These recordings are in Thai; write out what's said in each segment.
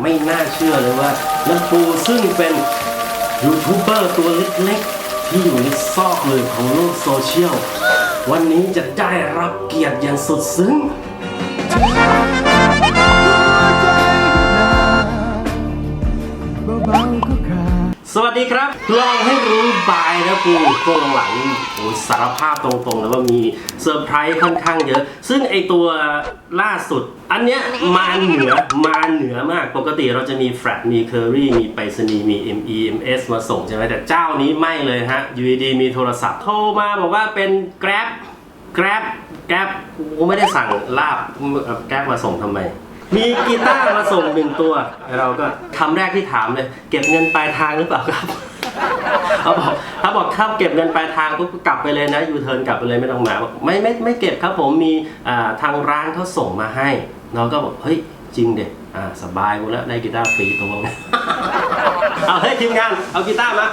ไม่น่าเชื่อเลยว่านักปูซึ่งเป็นยูทูบเบอร์ตัวเล็กๆ ที่อยู่ในซอกเลยของโลกโซเชียล วันนี้จะได้รับเกียรติอย่างสุดซึ้ง สวัสดีครับ ลองให้รู้บายนะปูโกงหลังโอ้สารภาพตรงๆเลยว่ามีเซอร์ไพรส์ค่อนข้างเยอะ ซึ่งไอตัวล่าสุด อันเนี้ยมาเหนือมาเหนือมาก ปกติเราจะมีแฟลตมีเคอรี่มีไปรษณีย์มี ME MS มาส่งใช่ไหมแต่เจ้านี้ไม่เลยฮะอยู่ดีมีโทรศัพท์โทรมาบอกว่าเป็น Grab Grab Grab กูไม่ได้สั่งลาบแกร็บมาส่งทำไม มีกีตาร์มาส่งหนึ่งตัว เราก็คำแรกที่ถามเลย เก็บเงินปลายทางหรือเปล่าครับเขาบอกถ้าบอกถ้าเก็บเงินปลายทางปุ๊บก็กลับไปเลยนะยูเทิร์นกลับไปเลยไม่ต้องมาบอกไม่ไม่ไม่เก็บครับผมมีอ่าทางร้านเขาส่งมาให้เราก็บอกเฮ้ยจริงเด็ดอ่าสบายหมดแล้วได้กีตาร์ฟรีตัวนึงเอาเฮ้ยทีมงานเอากีตาร์มา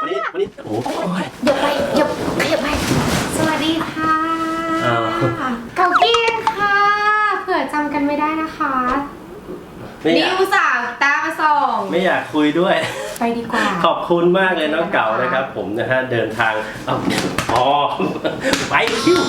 วันนี้วันนี้โอ้โหเดี๋ยวไปเดี๋ยวไปเดี๋ยวไปสวัสดีค่ะอ้าวเกาเกียนค่ะ เผื่อจำกันไม่ได้นะคะไม่อนี่ยากอุตส่าห์ตามมาส่ง ไม่อยากคุยด้วย ไปดีกว่า ขอบคุณมากเลยน้องเก่านะครับ ผมนะฮะเดินทางเอาอ๋อไปคิว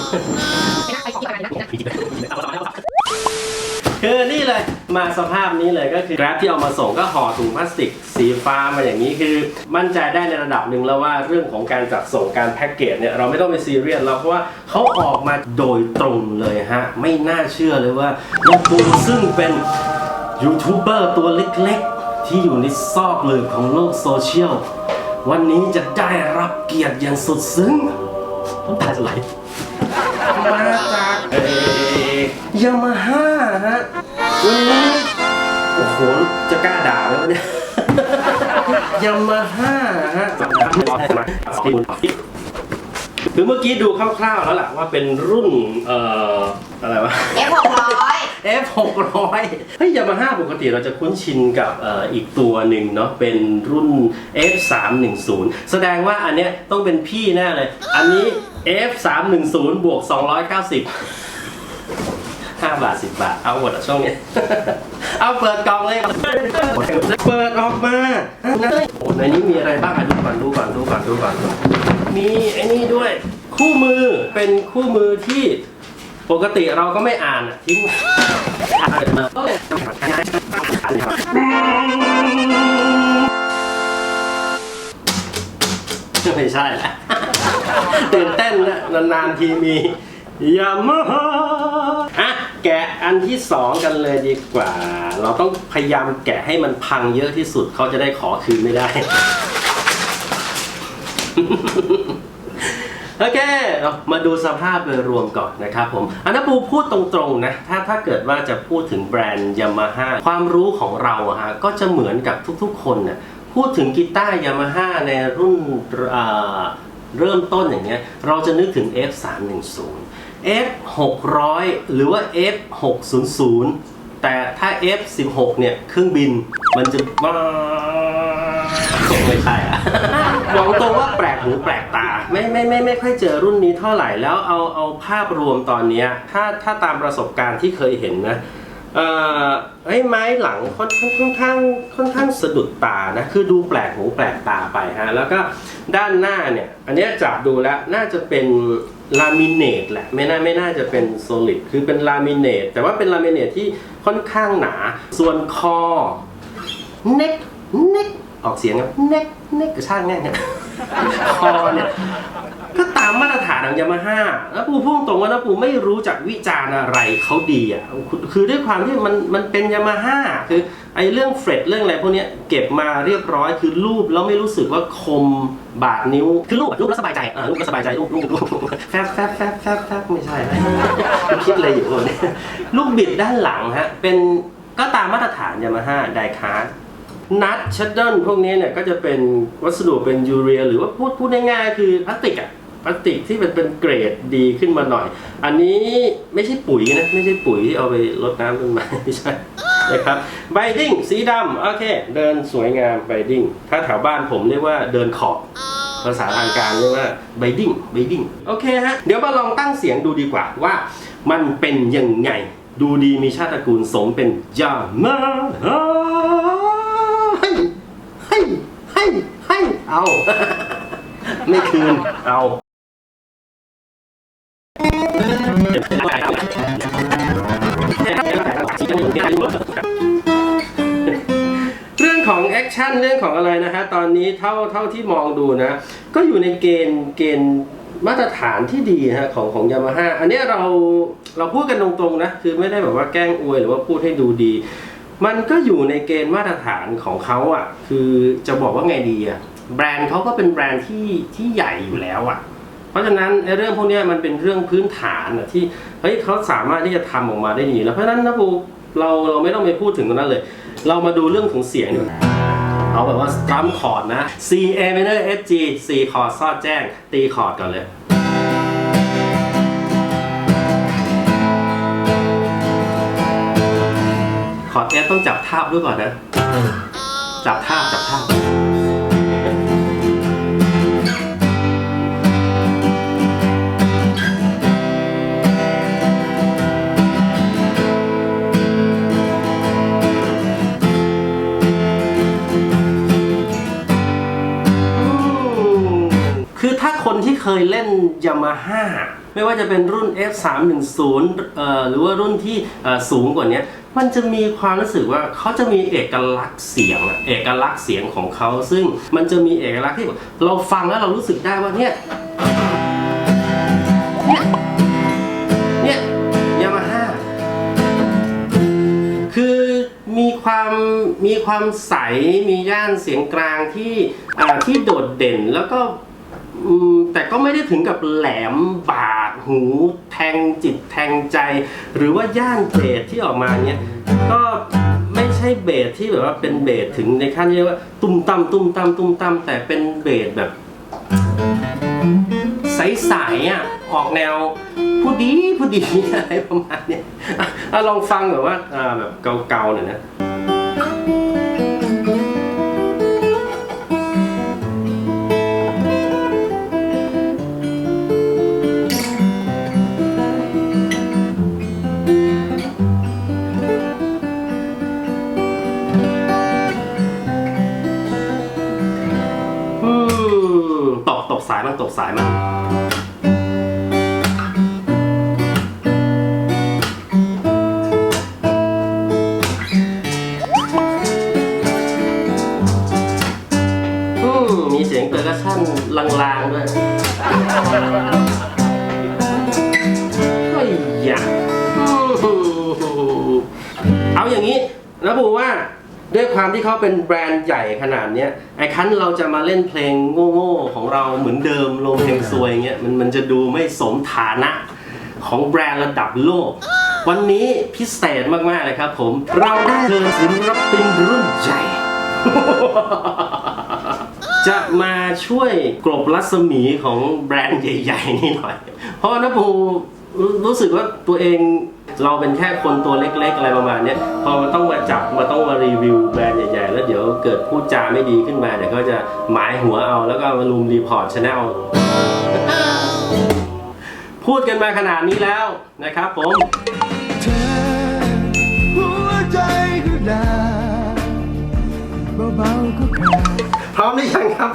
คือนี่เลยมาสภาพนี้เลยก็คือ Grab ที่เอามาส่งก็ห่อถุงพลาสติกสีฟ้ามาอย่างนี้คือมั่นใจได้ในระดับหนึ่งแล้วว่าเรื่องของการจัดส่งการแพ็กเกจเนี่ยเราไม่ต้องไปซีเรียสแล้วเพราะว่าเขาออกมาโดยตรงเลยฮะ ไม่น่าเชื่อเลยว่าน้องปูซึ่งเป็นยูทูบเบอร์ตัวเล็กๆ ที่อยู่ในซอกหลืบของโลกโซเชียลวันนี้จะได้รับเกียรติอย่างสุดซึ้งน้ำตาจะไหลมาจากเอยามาฮ่า ฮะวันนี้โอ้โห จะกล้าด่าไหมวะเนี่ยยามาฮ่าฮะคือเมื่อกี้ดูคร่าวๆแล้วล่ะว่าเป็นรุ่นเอ่ออะไรวะเอฟหกร้อย F 6 0 0เฮ้ยยามาฮ่าปกติเราจะคุ้นชินกับเอ่ออีกตัวหนึ่งเนาะเป็นรุ่น F 3 1 0แสดงว่าอันเนี้ยต้องเป็นพี่แน่เลย อันนี้ F 3 1 0บวก290 5บาท10บาท เอาหมดอะช่วงนี้เอาเปิดกล่องเลย เปิดออกมาโอ้ในนี้มีอะไรบ้างอะดูก่อนดูก่อนดูก่อนดูก่อน มีไอ้นี่ด้วย คู่มือ เป็นคู่มือที่ปกติเราก็ไม่อ่านอะทิ้งไม่ใช่แหละตื่นเต้นนะนานๆทีมียามาฮ่าอะ แกะอันที่สองกันเลยดีกว่า เราต้องพยายามแกะให้มันพังเยอะที่สุดเขาจะได้ขอคืนไม่ได้ โอเคเรามาดูสภาพโดยรวมก่อนนะครับผมอันนั้นปูพูดตรงๆนะ ถ้าถ้าเกิดว่าจะพูดถึงแบรนด์ยามาฮ่าความรู้ของเราฮะก็จะเหมือนกับทุกๆ คนน่ะพูดถึงกีตาร์ยามาฮ่าในรุ่นเริ่มต้นอย่างเงี้ย เราจะนึกถึง F 6 0 0 หรือว่า F 600 แต่ถ้า F 16เนี่ย เครื่องบินมันจะมาไม่ใช่อะบอกตรงว่าแปลกหูแปลกตา ไม่ไม่ไม่ไม่ค่อยเจอรุ่นนี้เท่าไหร่แล้วเอาเอาภาพรวมตอนนี้ถ้าถ้าตามประสบการณ์ที่เคยเห็นนะ เอ่อไอ้ไม้หลังค่อนค่อนข้างค่อนข้างสะดุดตานะคือดูแปลกหูแปลกตาไปฮะแล้วก็ด้านหน้าเนี่ย อันนี้จับดูแล้วน่าจะเป็นลามิเนตแหละไม่น่าไม่น่าจะเป็นโซลิดคือเป็นลามิเนตแต่ว่าเป็นลามิเนตที่ค่อนข้างหนา ส่วนคอเน็กเน็ก ออกเสียงครับเน็กเน็กกระช่างแน่เนี่ยคอเนี่ยก็ตามมาตรฐานของยามาฮ่าแล้วปูพุ่งตรงว่านะปูไม่รู้จักวิจารณ์อะไรเขาดีอะคือด้วยความที่มันมันเป็นยามาฮ่าคือไอ้เรื่องเฟรดเรื่องอะไรพวกนี้เก็บมาเรียบร้อยคือรูปแล้วไม่รู้สึกว่าคมบาดนิ้ว คือรูปอะรูปแล้วสบายใจเออรูปแล้วสบายใจรูปรูปรูปแฟบแฟบแฟบแฟบแฟบไม่ใช่อะไรคิดอะไรอยู่เนี่ยลูกบิดด้านหลังฮะเป็นก็ตามมาตรฐานยามาฮ่าไดคาร์ นัดชัดเดิลพวกนี้เนี่ยก็จะเป็นวัสดุเป็นยูเรีย หรือว่าพูดพูดง่ายๆคือพลาสติกอะพลาสติกที่เป็นเป็นเกรดดีขึ้นมาหน่อย อันนี้ไม่ใช่ปุ๋ยนะ ไม่ใช่ปุ๋ยที่เอาไปรดน้ำต้นไม้ไม่ใช่นะครับไบดิ้งสีดำโอเค เดินสวยงามไบดิ้งถ้าแถวบ้านผมเรียกว่าเดินขอบภาษาทางการเรียกว่าไบดิ้งไบดิ้งโอเคฮะ เดี๋ยวมาลองตั้งเสียงดูดีกว่าว่ามันเป็นยังไง ดูดีมีชาติตระกูลสมเป็นยามาฮ่าให้ ให้ให้ให้เอา ไม่คืนเอาเรื่องของแอคชั่นเรื่องของอะไรนะฮะตอนนี้เท่าเท่าที่มองดูนะ ก็อยู่ในเกณฑ์เกณฑ์มาตรฐานที่ดีฮะของของยามาฮ่าอันเนี้ยเราเราพูดกันตรงๆนะ คือไม่ได้แบบว่าแกล้งอวยหรือว่าพูดให้ดูดี มันก็อยู่ในเกณฑ์มาตรฐานของเขาอะ คือจะบอกว่าไงดีอะแบรนด์เขาก็เป็นแบรนด์ที่ที่ใหญ่อยู่แล้วอะ เพราะฉะนั้นไอ้เรื่องพวกนี้มันเป็นเรื่องพื้นฐานอะที่เฮ้ยเขาสามารถที่จะทำออกมาได้ดีแล้วเพราะฉะนั้นนะปูเราเราไม่ต้องไปพูดถึงตรงนั้นเลย เรามาดูเรื่องของเสียงดีกว่าเอาแบบว่าตรัมคอร์ดนะ C A minor F G C คอร์ดซอดแจ้ง ตีคอร์ดก่อนเลย คอร์ด F ต้องจับทาบด้วยก่อนนะ จับทาบจับทาบคือถ้าคนที่เคยเล่นยามาฮ่าไม่ว่าจะเป็นรุ่น F310 เอ่อหรือว่ารุ่นที่เอ่อสูงกว่านี้ มันจะมีความรู้สึกว่าเขาจะมีเอกลักษณ์เสียงอะเอกลักษณ์เสียงของเขา ซึ่งมันจะมีเอกลักษณ์ที่แบบเราฟังแล้วเรารู้สึกได้ว่าเนี่ยเนี่ยเนี่ยามาฮ่าคือมีความมีความใสมีย่านเสียงกลางที่ที่โดดเด่นแล้วก็แต่ก็ไม่ได้ถึงกับแหลมบา หูแทงจิตแทงใจ หรือว่าย่านเบสที่ออกมาเนี้ยก็ไม่ใช่เบสที่แบบว่าเป็นเบสถึงในขั้นเรียกว่า ตุ้มตั้มตุ้มตั้มตุ้มตั้มแต่เป็นเบสแบบใสๆอะออกแนวผู้ดีผู้ดีอะไรประมาณเนี้ยอลองฟังแบบว่าแบบเก่าๆหน่อยนะ ตบสายมาอืมมีเสียงเปอร์คัชชั่นลางๆด้วยเฮ้ยอาอืมเอาอย่างนี้ระบุว่า ด้วยความที่เขาเป็นแบรนด์ใหญ่ขนาดเนี้ยไอ้คันเราจะมาเล่นเพลงโง่ๆของเราเหมือนเดิมลงเพลงซวยเงี้ยมันมันจะดูไม่สมฐานะของแบรนด์ระดับโลก วันนี้พิเศษมากๆเลยครับผม เราได้เชิญศิลปินรุ่นใหญ่ จะมาช่วยกลบรัศมีของแบรนด์ใหญ่ ๆ นี่หน่อย เพราะนะภูรู้สึกว่าตัวเอง เราเป็นแค่คนตัวเล็ก ๆ อะไรประมาณเนี้ยพอมันต้องมาจับมาต้องมารีวิวแบรนด์ใหญ่ๆ แล้วเดี๋ยวเกิดพูดจาไม่ดีขึ้นมาเดี๋ยวก็จะหมายหัวเอาแล้วก็มาลุมรีพอร์ตชแนลพูดกันมาขนาดนี้แล้วนะครับผมเธอหัวใจก็ดาเบาๆก็ขาดพร้อมหรือยังครับ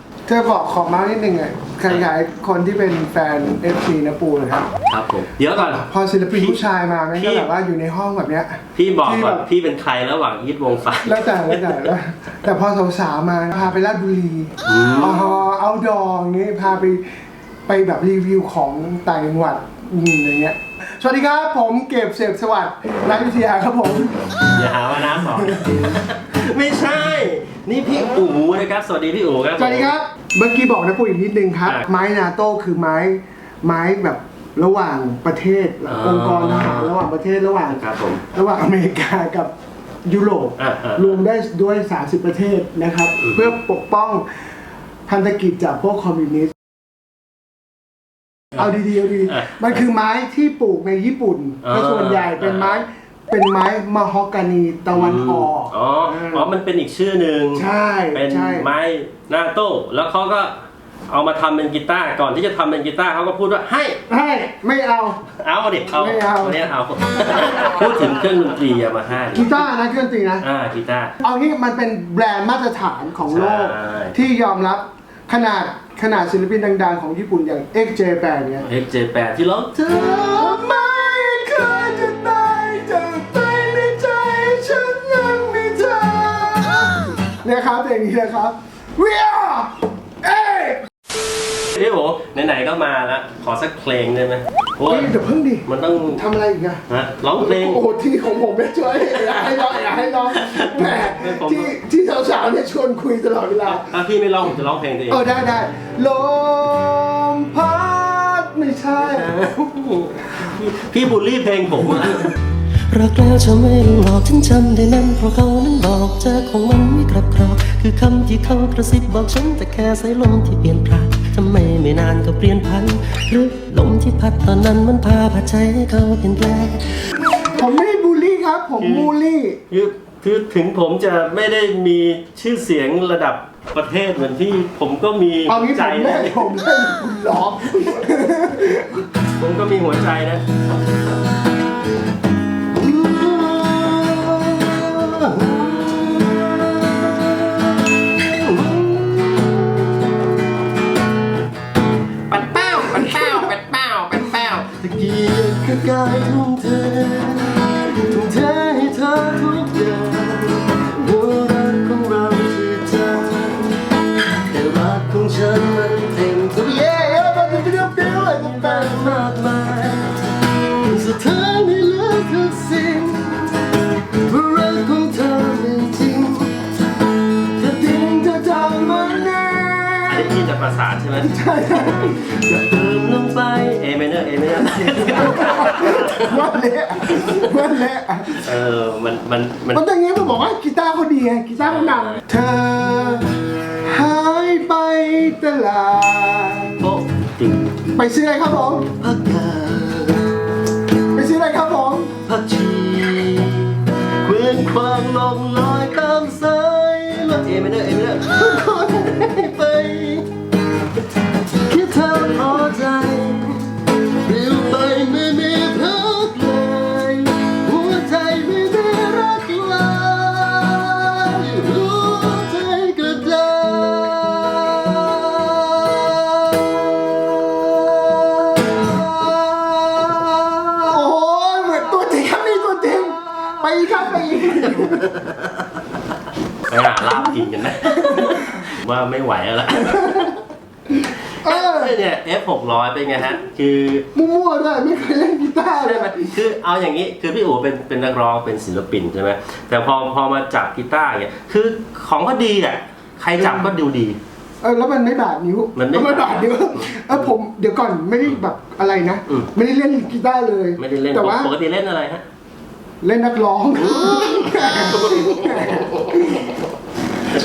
เธอบอกขอมานิดนึงอะขยายคนที่เป็นแฟน FC นะปูนะครับ ครับผม เดี๋ยวก่อน พอศิลปินผู้ชายมามันพี่ ก็แบบว่าอยู่ในห้องแบบเนี้ย พี่บอกที่ก่อนแบบ พี่เป็นใครระหว่างยิดวงไฟ แล้วแต่แล้วแต่แล้วแต่พอสาวๆมาพาไปลาดบุรีอืมอ๋อเอาดองนี้พาไปไปแบบรีวิวของต่างจังหวัดอืมอย่างเงี้ย สวัสดีครับผมเก็บเสพสวัสดิ์นักวิทยาครับผม อย่าหาว่าน้าสอน ไม่ใช่นี่พี่อู๋นะครับ สวัสดีพี่อู๋ครับ สวัสดีครับ เมื่อกี้บอกนะพูดอีกนิดนึงครับ อะไม้นาโต้คือไม้ไม้แบบระหว่างประเทศอ่า องค์กรทหารระหว่างประเทศระหว่าง ครับผม ระหว่างอเมริกากับยุโรปอ่าอ่ารวมได้ด้วย 30 ประเทศนะครับ อืม เพื่อปกป้องพันธกิจจากพวกคอมมิวนิสต์เอาดีๆเอาดีอะๆมันคือไม้ที่ปลูกในญี่ปุ่นอ่าก็ส่วนใหญ่เป็นไม้ เป็นไม้มะฮอกกานีตะวันออกอ๋ออ๋อ มันเป็นอีกชื่อหนึ่งใช่เป็นใช่ไม้นาโต้แล้วเขาก็เอามาทำเป็นกีตาร์ก่อนที่จะทำเป็นกีตาร์เขาก็พูดว่าให้ให้ไม่เอา เอาเด็กเอาไม่เอาวันนี้เอา พูดถึงเครื่องดนตรียามาฮ่ากีตาร์นะเครื่องดนตรีนะ อ่ากีตาร์ เอางี้มันเป็นแบรนด์มาตรฐานของโลก ใช่ ที่ยอมรับขนาดขนาดศิลปินดังๆ ของญี่ปุ่นอย่าง XJ8 เนี่ย เอ็กเจแปดที่ร้องเธอไม่ อย่างนี้นะครับ We are เอ้ยพี่โอ้ไหนๆก็มาแล้วขอสักเพลงได้ไหมโอ้เฮ้ยยเดี๋ยวเพิ่งดิมันต้องทำอะไรอีกอะฮะร้องเพลง โอ้โหที่ของผมไม่ช่วยอย่าให้ร้องอย่าให้ร้องแหมไม่ผมที่ที่สาวๆเนี่ยชวนคุยตลอดเวลา ถ้าพี่ไม่ร้องผมจะร้องเพลงตัวเองเออได้ได้ลมพัดไม่ใช่ พี่พี่บูลลี่เพลงผมอะ รักแล้วจะไม่รู้หลอกฉันจำได้นั้นเพราะเขานั้นบอกเจอของมันไม่กลับกรอกคือคำที่เขากระซิบบอกฉันแต่แค่สายลมที่เปลี่ยนพลานทำไมไม่นานก็เปลี่ยนพันหรือลมที่พัดตอนนั้นมันพาพาใจให้เขาเปลี่ยนแปลงผมไม่ได้บูลลี่ครับ ผมบูลลี่ คือคือถึงผมจะไม่ได้มีชื่อเสียงระดับประเทศเหมือนพี่ผมก็มีเอาหัวงี้ใจผมเล่นะนผมเล่นคุณร้องผมก็มีหัวใจนะ ย ประสานใช่ไหมใช่ใช่เติมลงไปเอเมเนอร์เอเมเนอร์วันเละวันเละเออมันมันมันมันอย่างงี้มันบอกว่ากีตาร์เขาดีไงกีตาร์เขานำเธอหายไปตลาดโป๊ะจริงไปซื้ออะไรครับผมพักกาไปซื้ออะไรครับผมพักชีเคลื่อนความลงลอยตามสายลมเอเมเนอร์เอเมเนอร์ กินกันนะ ว่าไม่ไหวแล้วล่ะเออเนี่ย F 6 0 0เป็นไงฮะ คือมั่วๆด้วยไม่เคยเล่นกีตาร์เลใช่ยไหมคือเอาอย่างนี้คือพี่อู๋เป็นเป็นนักร้องเป็นศิลปินใช่ไหมแต่พอพอมาจับกีตาร์เนี่ยคือของก็ดีอะใครจับก็ดูดี เออแล้วมันไม่บาดนิ้วมันไม่เออบาดนิ้วเออผมเดี๋ยวก่อนไม่ได้แบบอะไรนะ อืม ไม่ได้เล่นกีตาร์เลย ไม่ได้เล่นแต่ว่าปกติเล่นอะไรฮะ เล่นนักร้อง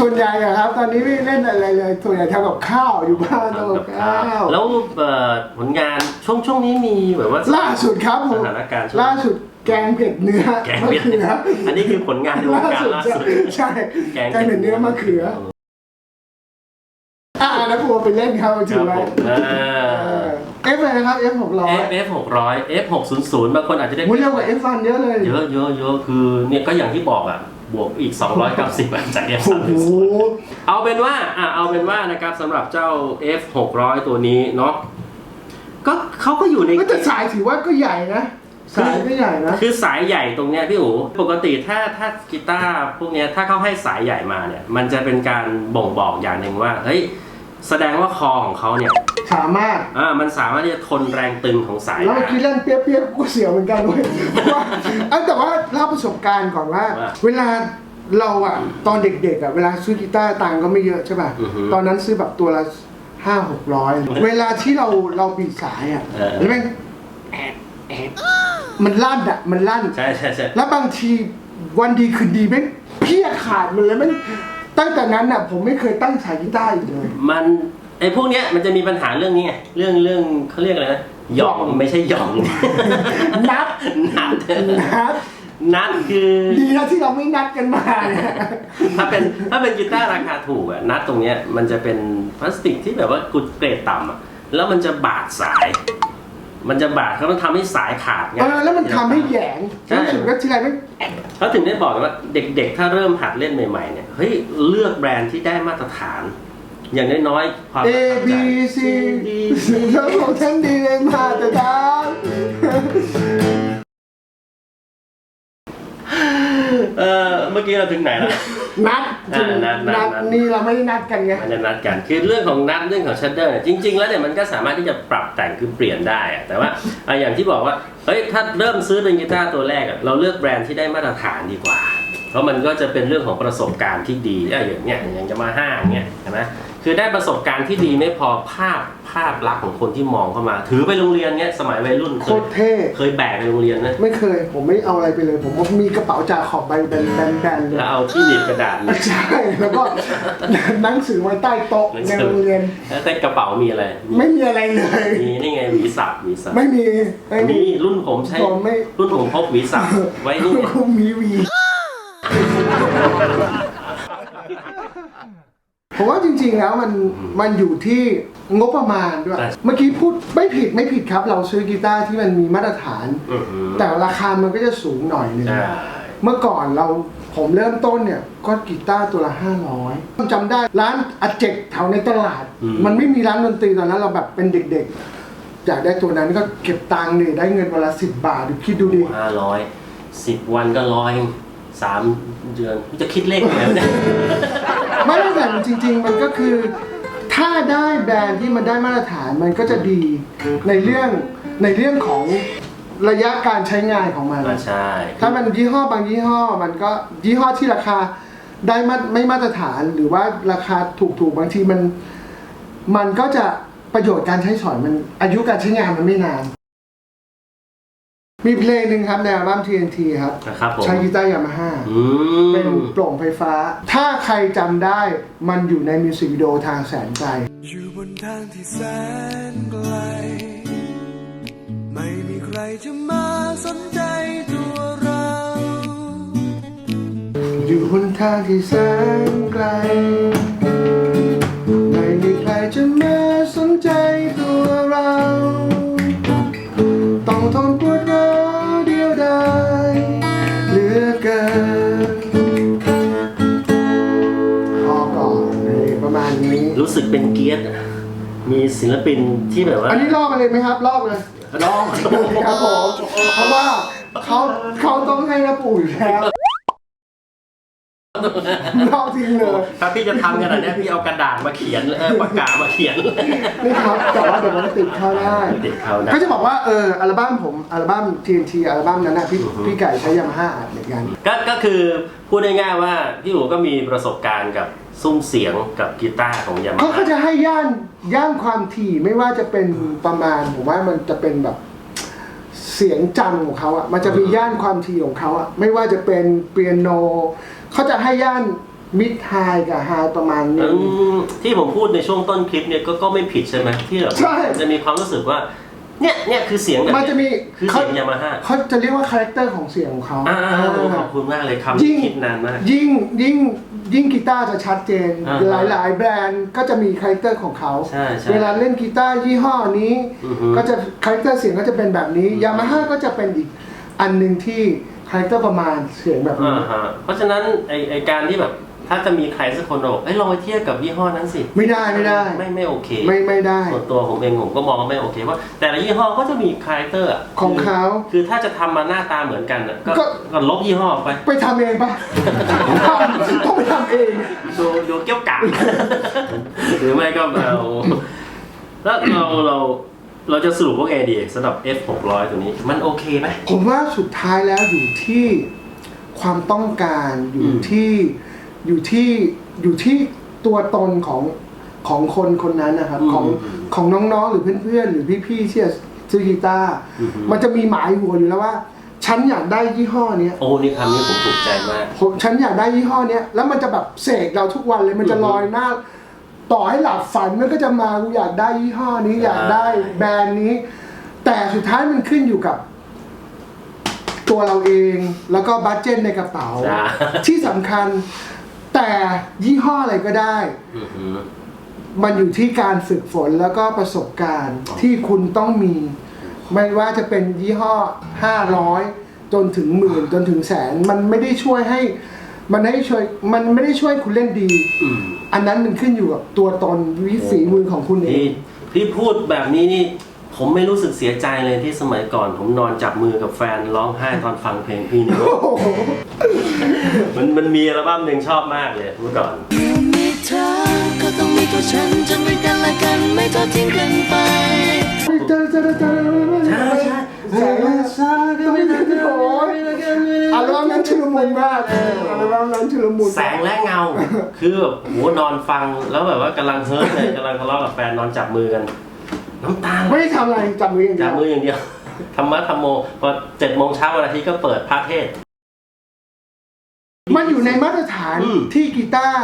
ส่วนใหญ่อะครับ ตอนนี้ไม่เล่นอะไรเลยส่วนใหญ่ทำกับข้าวอยู่บ้านทำกับข้าวแล้วเอ่อผลงานช่วงช่วงนี้มีแบบว่าล่าสุดครับผมสถานการณ์ช่วง ล่าสุดแกงเผ็ดเนื้อแกงมะเผ็ดเขืออันนี้คือผลงานในวงการล่าสุด ใช่แกงเผ็ดเนื้อมะเขืออ่านะผมไปเล่นครับคถืรัอบไว้ผมเออ เอฟเลยนะครับ F หกร้อย F F 6 0 0 F 6 0 0บางคนอาจจะได้มุ้ยเร็วกว่า F ฟันเยอะเลย เยอะเยอะเยอะคือเนี่ยก็อย่างที่บอกอะ บวกอีก 290อะจาก F โอ้โห3เอาเป็นว่าอะเอาเป็นว่านะครับสำหรับเจ้า F 600ตัวนี้เนาะก็เขาก็อยู่ใน ก็แต่สายถือว่าก็ใหญ่นะ สายก็ใหญ่นะ คือสายใหญ่ตรงเนี้ยพี่อู๋ปกติถ้าถ้ากีตาร์พวกเนี้ยถ้าเขาให้สายใหญ่มาเนี่ย มันจะเป็นการบ่งบอกอย่างหนึ่งว่าเฮ้ย แสดงว่าคอของเขาเนี่ยสามารถ อ่ามันสามารถที่จะทนแรงตึงของสายแล้วเมื่อกี้ได้เล่นเปี้ยเปี้ยๆกูเสียวเหมือนกันเว้ยเพราะว่าเอ้ยแต่ว่าเล่าประสบการณ์ก่อนว่าว่า เวลาเราอะตอนเด็กๆอะเวลาซื้อกีตาร์ตังค์ก็ไม่เยอะใช่ป่ะอือฮึตอนนั้นซื้อแบบตัวละห้าหกร้อยเวลาที่เราเราบีดสายอะเออแล้วแม่งแอดแอดมันลั่นอะมันลั่น ใช่ใช่ใช่แล้วบางทีวันดีคืนดีแม่งเพี้ยขาดมันเลยแม่ง ตั้งแต่นั้นอะผมไม่เคยตั้งสายกีตาร์อีกเลย มันไอ้พวกเนี้ยมันจะมีปัญหาเรื่องนี้ไงเรื่องเรื่องเขาเรียกอะไรนะหย่องหย่องไม่ใช่หย่อง นับนัดนับนัดคือดีนะที่เราไม่นัดกันมาเนี่ยถ้าเป็นถ้าเป็นกีตาร์ราคาถูกอะนัดตรงเนี้ยมันจะเป็นพลาสติกที่แบบว่ากุดเกรดต่ำอะแล้วมันจะบาดสาย มันจะบาดแล้วมันทำให้สายขาดไง เออแล้วมันทำให้แหยงใช่ รู้สึกว่าทีไรไม่เขาถึงได้บอกว่าเด็กๆ ถ้าเริ่มหัดเล่นใหม่ๆเนี่ยเฮ้ยเลือกแบรนด์ที่ได้มาตรฐาน อย่างน้อยๆความ A ประทับ B ใจ C แล้วของฉันดีเลยมาแต่ดาวเออเมื่อกี้เราถึงไหนแล้ว นัดอ่านัดนัดนัดนัด นี่เราไม่ได้นัดกันไง มันจะนัดกันคือเรื่องของนัดเรื่องของชัดเดอร์เนี่ยจริง ๆ แล้วเนี่ยมันก็สามารถที่จะปรับแต่งคือเปลี่ยนได้อะแต่ว่าอะอย่างที่บอกว่าเฮ้ยถ้าเริ่มซื้อเป็นกีตาร์ตัวแรกอะเราเลือกแบรนด์ที่ได้มาตรฐานดีกว่า เพราะมันก็จะเป็นเรื่องของประสบการณ์ที่ดีอะอย่างเนี้ยอย่างจะมาห้าอย่างเงี้ยเห็นไหม คือได้ประสบการณ์ที่ดีไม่พอภาพภาพลักษณ์ของคนที่มองเข้ามา ถือไปโรงเรียนเนี้ยสมัยวัยรุ่นโคเคยตรเท่ เคยแบกไปโรงเรียนนะไม่เคย ผมไม่เอาอะไรไปเลย ผมว่ามีกระเป๋าจ่าขอบใบแบนแบนแบนเลยแล้วเอาที่หนีบกระดาษมาใช่แล้วก็หนังสือไว้ใต้โต๊ะในโรงเรียนแล้วแต่กระเป๋ามีอะไร ไม่มีอะไรเลยมีนี่ไงหวีสับหวีสับไม่มีไม่มีมีรุ่นผมใช้ผมไม่รุ่นผมพกหวีสับไว้นี่ไงคุณมีวี ผมว่าจริงๆแล้วมันมันอยู่ที่งบประมาณด้วยเมื่อกี้พูดไม่ผิดไม่ผิดครับ เราซื้อกีตาร์ที่มันมีมาตรฐาน อื้อหือแต่ราคามันก็จะสูงหน่อยนึง ใช่ เมื่อก่อนเราผมเริ่มต้นเนี่ยก็กีตาร์ตัวละห้าร้อยจำได้ร้านอาเจกแถวในตลาดมันไม่มีร้านดนตรีตอนนั้นเราแบบเป็นเด็กๆ อยากได้ตัวนั้นก็เก็บตังค์ดิได้เงินวันละสิบบาทดูคิดดูดิ ห้าร้อยสิบวันก็ร้อยสามเดือนจะคิดเลขยังไงวะเนี่ยไม่แต่จริง ๆ มันก็คือ ถ้าได้แบรนด์ที่มันได้มาตรฐานมันก็จะดีในเรื่องในเรื่องของระยะการใช้งานของมัน อ่าใช่ ถ้ามันยี่ห้อบางยี่ห้อ มันก็ยี่ห้อที่ราคาได้มาไม่มาตรฐานหรือว่าราคาถูกๆบางทีมัน มันก็จะประโยชน์การใช้สอยมันอายุการใช้งานมันไม่นาน มีเพลงหนึ่งครับในอัลบั้ม TNT ครับ นะครับผมใช้กีตาร์ยามาฮ่าอืมเป็นโปร่งไฟฟ้า ถ้าใครจำได้มันอยู่ในมิวสิกวิดีโอทางแสนไกล อยู่บนทางที่แสนไกล ไม่มีใครจะมาสนใจตัวเรา อยู่บนทางที่แสนไกล ไม่มีใครจะมา สึกเป็นเกียรติอะมีศิลปินที่แบบว่าอันนี้ลอกกันเลยไหมครับลอกเลยร้องครับผมเพราะว่าเขาเขาต้องให้ระปู่อยู่แล้วลอกจริงเลย ถ้าพี่จะทำขนาดเนี้ยพี่เอากระดาษมาเขียนเออปากกามาเขียน นี่ครับแต่ว่าเดี๋ยวมันติดเข้าได้ติดเขานะก็จะบอกว่าเอออัลบั้มผมอัลบั้ม TNT อัลบั้มนั้นนะพี่พี่ไก่ใช้ยามาฮ่าอัดเหมือนกัน ก็ก็คือพูดง่ายๆว่าพี่หูก็มีประสบการณ์กับ ซุ้มเสียงกับกีตาร์ของยามาเขาก็ฮ่าจะให้ย่านย่านความถี่ไม่ว่าจะเป็นประมาณผมว่ามันจะเป็นแบบเสียงจังของเขาอะมันจะมีย่านความถี่ของเขาอะไม่ว่าจะเป็นเปียโนเขาจะให้ย่านมิดไฮกับไฮประมาณอืนึงมที่ผมพูดในช่วงต้นคลิปเนี่ยก็ก็ไม่ผิดใช่ไหมที่แบบใช่ จะมีความรู้สึกว่า เนี่ยเนี่ยคือเสียงแบบมันจะมีคือเสียงยามาฮ่าเขาจะเรียกว่าคาแรคเตอร์ของเสียงของเขาอ่าขอบคุณมากเลยคำยิ่งคิดนานมาก ยิ่งยิ่งยิ่งกีตาร์จะชัดเจน อ่าหลายหลายๆแบรนด์ก็จะมีคาแรคเตอร์ของเขาใช่ใช่เวลาเล่นกีตาร์ยี่ห้อนี้ อือฮึก็จะคาแรคเตอร์เสียงก็จะเป็นแบบนี้ยามาฮ่าก็จะเป็นอีกอันหนึ่งที่คาแรคเตอร์ประมาณเสียงแบบนี้ อ่าฮะเพราะฉะนั้นไอไอการที่แบบ ถ้าจะมีใครสักคนมาบอกเอ้ยลองไปเทียบกับยี่ห้อนั้นสิไม่ได้ไม่ได้ไม่ไม่โอเคไม่ไม่ได้ส่วนตัวผมเองผมก็มองว่าไม่โอเคว่าแต่ละยี่ห้อก็จะมีคาแรคเตอร์ะของเขาคือถ้าจะทำมาหน้าตาเหมือนกันน่ะก็ก็ก็ลบยี่ห้อไป ไปทำเองปะต้องไปทำเองดูดูเกี้ยวกาดหรือไม่ก็เอาแล้วเราเราเราจะสรุปว่าไงดีสำหรับ F 6 0 0ตัวนี้มันโอเคไหมผมว่าสุดท้ายแล้วอยู่ที่ความต้องการอยู่อืมที่ อยู่ที่อยู่ที่ตัวตนของของคนคนนั้นนะครับอืมของของน้องๆหรือเพื่อนๆ หรือพี่ๆที่จะซื้อกีตาร์อือฮึมันจะมีหมายหัวอยู่แล้วว่า ฉันอยากได้ยี่ห้อเนี้ยโอ้นี่คำนี้ผมถูกใจมากผมฉันอยากได้ยี่ห้อเนี้ยแล้วมันจะแบบเสกเราทุกวันเลยมันจะอือฮึลอยหน้า ต่อให้หลับฝันมันก็จะมากูอยากได้ยี่ห้อนี้อยากได้ใช่แบรนด์นี้ แต่สุดท้ายมันขึ้นอยู่กับตัวเราเองแล้วก็บัตเจตในกระเป๋าจ้ะที่สำคัญ แต่ยี่ห้ออะไรก็ได้ อือหือมันอยู่ที่การฝึกฝนแล้วก็ประสบการณ์ที่คุณต้องมี ไม่ว่าจะเป็นยี่ห้อ 500 จนถึงหมื่นจนถึงแสน มันไม่ได้ช่วยให้ มันไม่ได้ช่วยมันไม่ได้ช่วยคุณเล่นดี อืมอันนั้นมันขึ้นอยู่กับตัวตนวิฝีมือของคุณเอนี่ง พี่พูดแบบนี้นี่ ผมไม่รู้สึกเสียใจเลยที่สมัยก่อน ผมนอนจับมือกับแฟนร้องไห้ตอนฟังเพลงพี่เนี่ยโอ้โหมันมันมีอัลบั้มหนึ่งชอบมากเลยเมื่อก่อน มีเธอก็ต้องมีตัวฉันจนด้วยกันและกันไม่ทอดทิ้งกันไปเจอเจอเจอใช่ใช่แสงก็ไม่ถึงโอ้ยอัลบั้มนั้นชุลมุนมากอัลบั้มนั้นชุลมุนแสงและเงา คือแบบโหนอนฟังแล้วแบบว่ากำลังเฮิร์ตเลยกำลังทะเลาะกับแฟนนอนจับมือกัน น้ำตาไหล ไม่ได้ทำอะไรจับมืออย่างเดีจัยบวมืออย่างเดียว ธรรมะธรรมโม พอเจ็ดโมงเช้าวันอาทิตย์ก็เปิดพระเทศน์ มันอยู่ในมาตรฐานอืมที่กีตาร์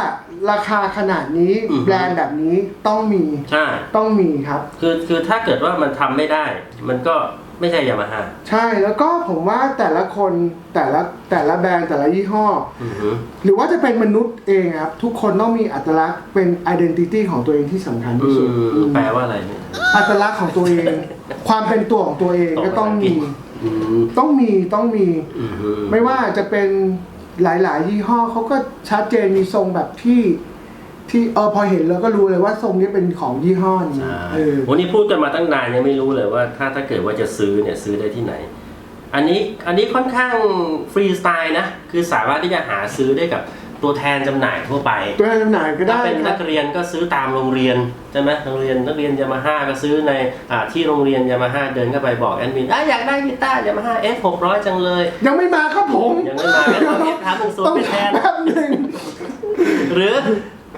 ราคาขนาดนี้ อืมแบรนด์แบบนี้ต้องมีใช่ ต้องมีครับ คือคือถ้าเกิดว่ามันทำไม่ได้ มันก็ ไม่ใช่ยามาฮ่าใช่แล้วก็ผมว่าแต่ละคนแต่ละแต่ละแบรนด์แต่ละยี่ห้อ อือหือหรือว่าจะเป็นมนุษย์เองครับ ทุกคนต้องมีอัตลักษณ์เป็น identity ของตัวเองที่สำคัญอืที่สุดมอืมแปลว่าอะไรเนี่ย อัตลักษณ์ของตัวเอง ความเป็นตัวของตัวเองก็ต้องมี อืมต้องมีต้องมี อือหือไม่ว่าจะเป็นหลาย ๆ ยี่ห้อเขาก็ชัดเจนมีทรงแบบที่ ที่เออพอเห็นแล้วก็รู้เลยว่าทรงนี้เป็นของยี่ห้อนี้ใช่เออวันนี้พูดกันมาตั้งนานยังไม่รู้เลยว่าถ้าถ้าเกิดว่าจะซื้อเนี่ยซื้อได้ที่ไหน อันนี้อันนี้ค่อนข้างฟรีสไตล์นะคือสามารถที่จะหาซื้อได้กับตัวแทนจำหน่ายทั่วไป ตัวจำหน่ายก็ถ้าได้เป็นคนัรับกเรียนก็ซื้อตามโรงเรียนใช่ไหมโรงเรียนนักเรียนยามาฮ่าก็ซื้อในอ่าที่โรงเรียนยามาฮ่าเดินเข้าไปบอกแอดมินอะอยากได้กีตาร์ยามาฮ่า F 600จังเลย ยังไม่มาครับผมยังไม่มางั้นเอา F ถามหนึ่งศูนต้อย์งไปแทนแป๊บหนึ่งหรือ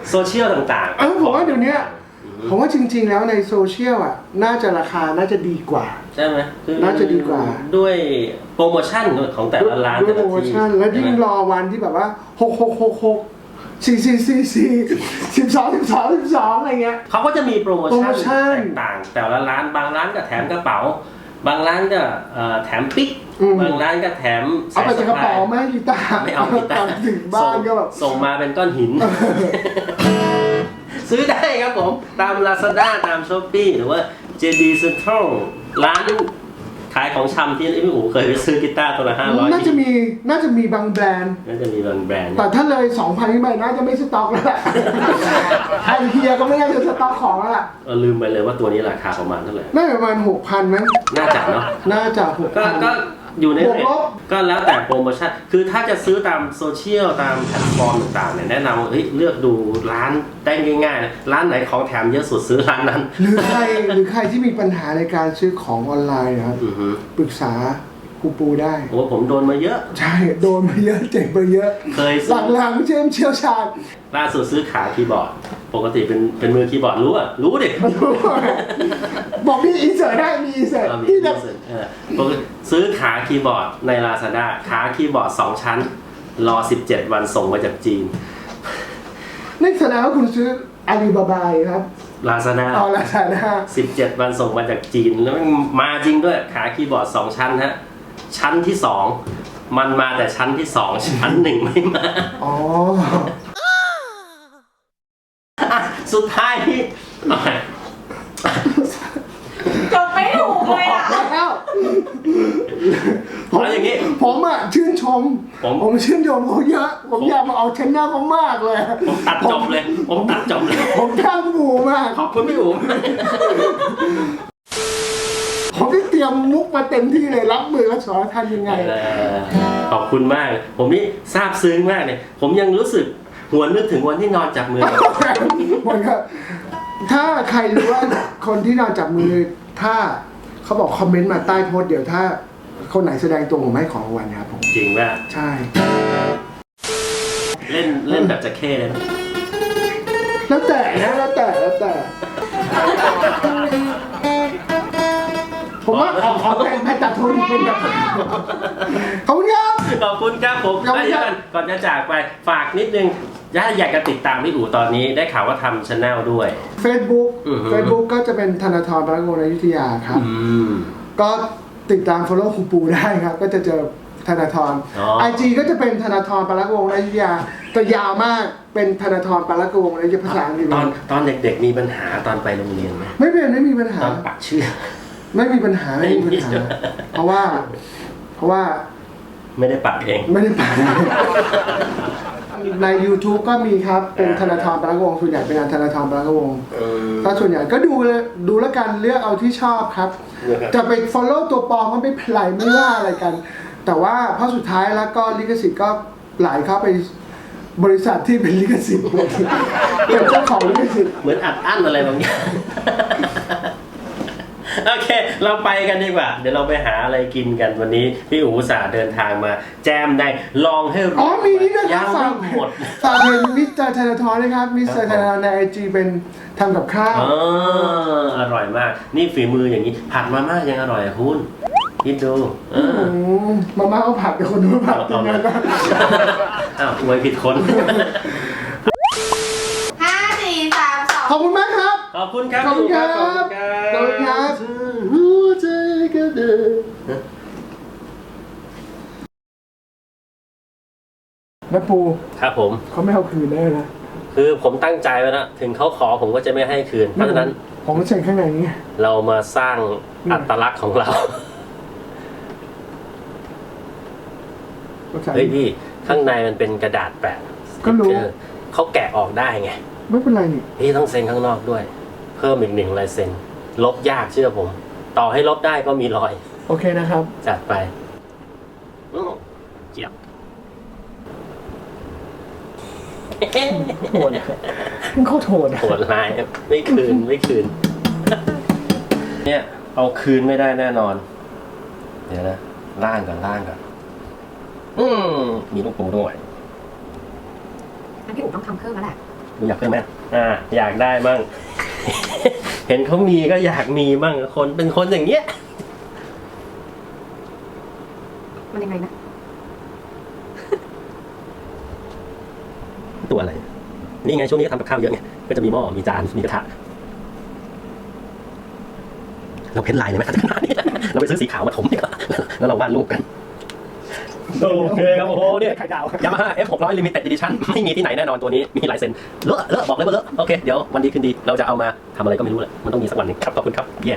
โซเชียลต่างๆเออผมว่าเดี๋ยวเนี้ยผมว่าจริง ๆ แล้วในโซเชียลอะน่าจะราคาน่าจะดีกว่า ใช่ไหมคือน่าจะดีกว่า ด้วยโปรโมชั่นของแต่ละร้านด้วยแต่โปละรโมที่ชั่นและยิ่งใช่ไหมรอวันที่แบบว่าหกหกหกหกสี่สี่สี่สี่สิบสองสิบสองสิบสองอะไรเงี้ย เขาก็จะมีโปรโมโปรชั่โมนชั่นแตกต่าง แต่ละร้านบางร้านก็แถมกระเป๋า บางร้านก็เอ่อแถมปิ๊กอืมบางร้านก็แถมเอาไปจากกระเป๋าไหมกีตาร์ไม่เอากีตาตอร์นถึงบ้านก็แบบส่งมาเป็นก้อนหิน ซื้อได้ครับผม ตาม Lazada ตาม s h อ p e e หรือว่า JD Central ร้าน ขายของชำที่พี่อู๋เคยไปซื้อกีตาร์ตัวละห้าร้อยน่าจะมีน่าจะมีบางแบรนด์ น่าจะมีบางแบรนด์ แต่ถ้าเลยสองพันขึ้นไปน่าจะไม่สต็อกแล้วแหละไอเฮียก็ไม่น่าจะสต็อกของแล้วล่ะเออลืมไปเลยว่าตัวนี้ราคาประมาณเท่าไหร่ น่าจะประมาณหกพันมั้งน่าจะเนาะ น่าจะหกก็พันก็ อยู่ในบวกเรทลบ ก็แล้วแต่โปรโมชั่น คือถ้าจะซื้อตามโซเชียลตามแพลตฟอร์มต่างๆเนี่ยแนะนำว่าเฮ้ยเลือกดูร้านได้ง่ายๆนะร้านไหนของแถมเยอะสุดซื้อร้านนั้น หรือใครหรือใครที่มีปัญหาในการซื้อของออนไลน์นะครับ อือฮึปรึกษา ครูปูได้ โอ้ผมโดนมาเยอะ ใช่โดนมาเยอะเจ็บมาเยอะเคยซื้อหลังๆเชี่ยวเชี่ยวชาญล่าสุดซื้อขาคีย์บอร์ด ปกติเป็นเป็นมือคีย์บอร์ดรู้อะ รู้ดิบอกพี่อินเสิร์ตได้มีอินเสิร์ตเอามีพี่จะเออปกติซื้อขาคีย์บอร์ดใน Lazada ขาคีย์บอร์ด2ชั้น รอ 17 วันส่งมาจากจีนนี่แสดงว่าคุณซื้ออาลีบาบายครับ Lazada เอาละสานะ17 วันส่งมาจากจีนแล้วมันมาจริงด้วยขาคีย์บอร์ด2ชั้นฮะ ชั้นที่2มันมาแต่ชั้นที่2ชั้นหนึ่งไม่มา อ๋อ อะสุดท้ายที่เอาใหม่จบไม่ถูกเลยอะ แล้วผมเอาอย่างนี้ ผมอะชื่นชม ผม ผมชื่นชมเขาเยอะ ผมอยากมาเอาชนะเขามากเลย ผมตัดจบเลย ผมตัดจบเลย ผมข้างหมูมาก ขอบคุณพี่อู๋ผมได้เตรียมมุกมาเต็มที่เลยรับมือกับสอนท่านยังไง เออขอบคุณมาก ผมนี่ซาบซึ้งมากเลย ผมยังรู้สึกหวนนึกถึงวันที่นอนจับมือกับมันก็ถ้าใครรู้ว่าคนที่นอนจับมือถ้าเขาบอกคอมเมนต์มาใต้โพสต์เดี๋ยวถ้า คนไหนแสดงตัวผมให้ของรางวัลครับผม จริงว่าใช่ เล่นเล่นแบบจะเข้เลยนะแล้วแต่นะแล้วแต่แล้วแต่ ผมว่าออกออกแรงแพทย์ตัดทุนเป็นแบบขอบคุณครับ ขอบคุณครับผมขอบคุณแล้วครับเดี๋ยวก่อนก่อนจะจากไปฝากนิดนึงถ้าอยากจะติดตามพี่อู๋ตอนนี้ได้ข่าวว่าทำช anel ด้วย Facebook อือฮึ Facebook ก็จะเป็นธนาธรพระโกนอยุธยาครับ อืม ก็ติดตาม follow ครูปูได้ครับ ก็จะเจอธนาธรอ๋อ ไอจีก็จะเป็นธนาธรปารักวงศ์อยุธยาแต่ยาวมากเป็นธนาธรปารักวงศ์อยุธยาภาษาอังกฤษตอนตอนเด็กๆมีปัญหาตอนไปโรงเรียนไหมไม่เป็นไม่มีปัญหา ตอนปักชื่อ ไม่มีปัญหาไม่มีปัญหาไม่มีเพราะว่า เพราะว่าไม่ได้ปักเอง ไม่ได้ปักใน YouTube ก็มีครับ เป็นธนาธรปารักวงศ์ส่วนใหญ่เป็นงานธนาธรปารักวงศ์ถ้าส่วนใหญ่ก็ดูเลยดูแล้วกันเลือกเอาที่ชอบครับนะครับ จะไป follow ตัวปลอมก็ไม่เป็นไรไม่ว่าอะไรกัน แต่ว่าเพราะสุดท้ายแล้วก็ลิขสิทธิ์ก็ไหลเข้าไปบริษัทที่เป็นลิขสิทธิ์เป็นเจ้าของลิขสิทธิ์เหมือนอัดอั้นอะไรบางอย่าง โอเค เราไปกันดีกว่า เดี๋ยวเราไปหาอะไรกินกันวันนี้ พี่อูสาห์เดินทางมา แจมในลองให้รู้อ๋อมีนี่ด้วยคยัรับงฝาไม่กหมด ฝากเพจมิสเตอร์ธนาธรนะครับมิสเตอร์ธนาธรในไอจีเป็นทำกับข้าว เอออร่อยมาก นี่ฝีมืออย่างนี้ ผัดมาม่ายังอร่อยอะคุณคิดดูเออมมาม่าเอาผัดแต่คนนู้นผัดเอาจริงเอาๆนะอ้าวอวยผิดคน ห้าสี่สามสอง ขอบคุณมากครับ ขอบคุณครับขอบคุณครับขอบคุณครับขอบคุณครับหัวใจก็เดินแม่ปูครับผม เขาไม่เอาคืนได้นะคือผมตั้งใจไว้แล้วถึงเขาขอผมก็จะไม่ให้คืน เพราะฉะนั้น ผมเซ็นข้างในนี้เรามาสร้างอัตลักษณ์ของเราภาษาเฮ้ยพี่ข้างในมันเป็นกระดาษแปะก็รู้เออเขาแกะออกได้ไง ไม่เป็นไรนี่พี่ต้องเซ็นข้างนอกด้วยเพิ่มอีกหนึ่งลายเซ็นลบยากเชื่อผม ต่อให้ลบได้ก็มีรอย โอเคนะครับ จัดไปอื้อเจียบ โหดมันโคตรโหดอะโหดร้ายไม่คืนไม่คืน เนี่ย เอาคืนไม่ได้แน่นอน เดี๋ยวนะล่างก่อนล่างก่อนอืมมีลูกปูด้วยงั้นพี่อู๋ต้องทำเพิ่มแล้วแหละดูอยากเพิ่มไหมอ่า อยากได้มั่ง เห็นเขามีก็อยากมีมั่งคนเป็นคนอย่างเงี้ย มันยังไงนะ ตัวอะไร นี่ไงช่วงนี้ก็ทำกับข้าวเยอะไงก็จะมีหม้อมีจานมีกระทะเราเพ้นลายเลยไหมเราไปซื้อสีขาวมาถมดีกว่าแล้วเราวาดรูปกัน โอเคครับโอ้โหเนี่ยไข่ดาวยามาฮ่า F 6 0 0 Limited Edition ไม่มีที่ไหนแน่นอนตัวนี้มีลายเซ็นเลอะเลอะบอกเลยว่าเลอะโอเคเดี๋ยววันดีคืนดีเราจะเอามาทำอะไรก็ไม่รู้แหละมันต้องมีสักวันหนึงครับขอบคุณครับเย้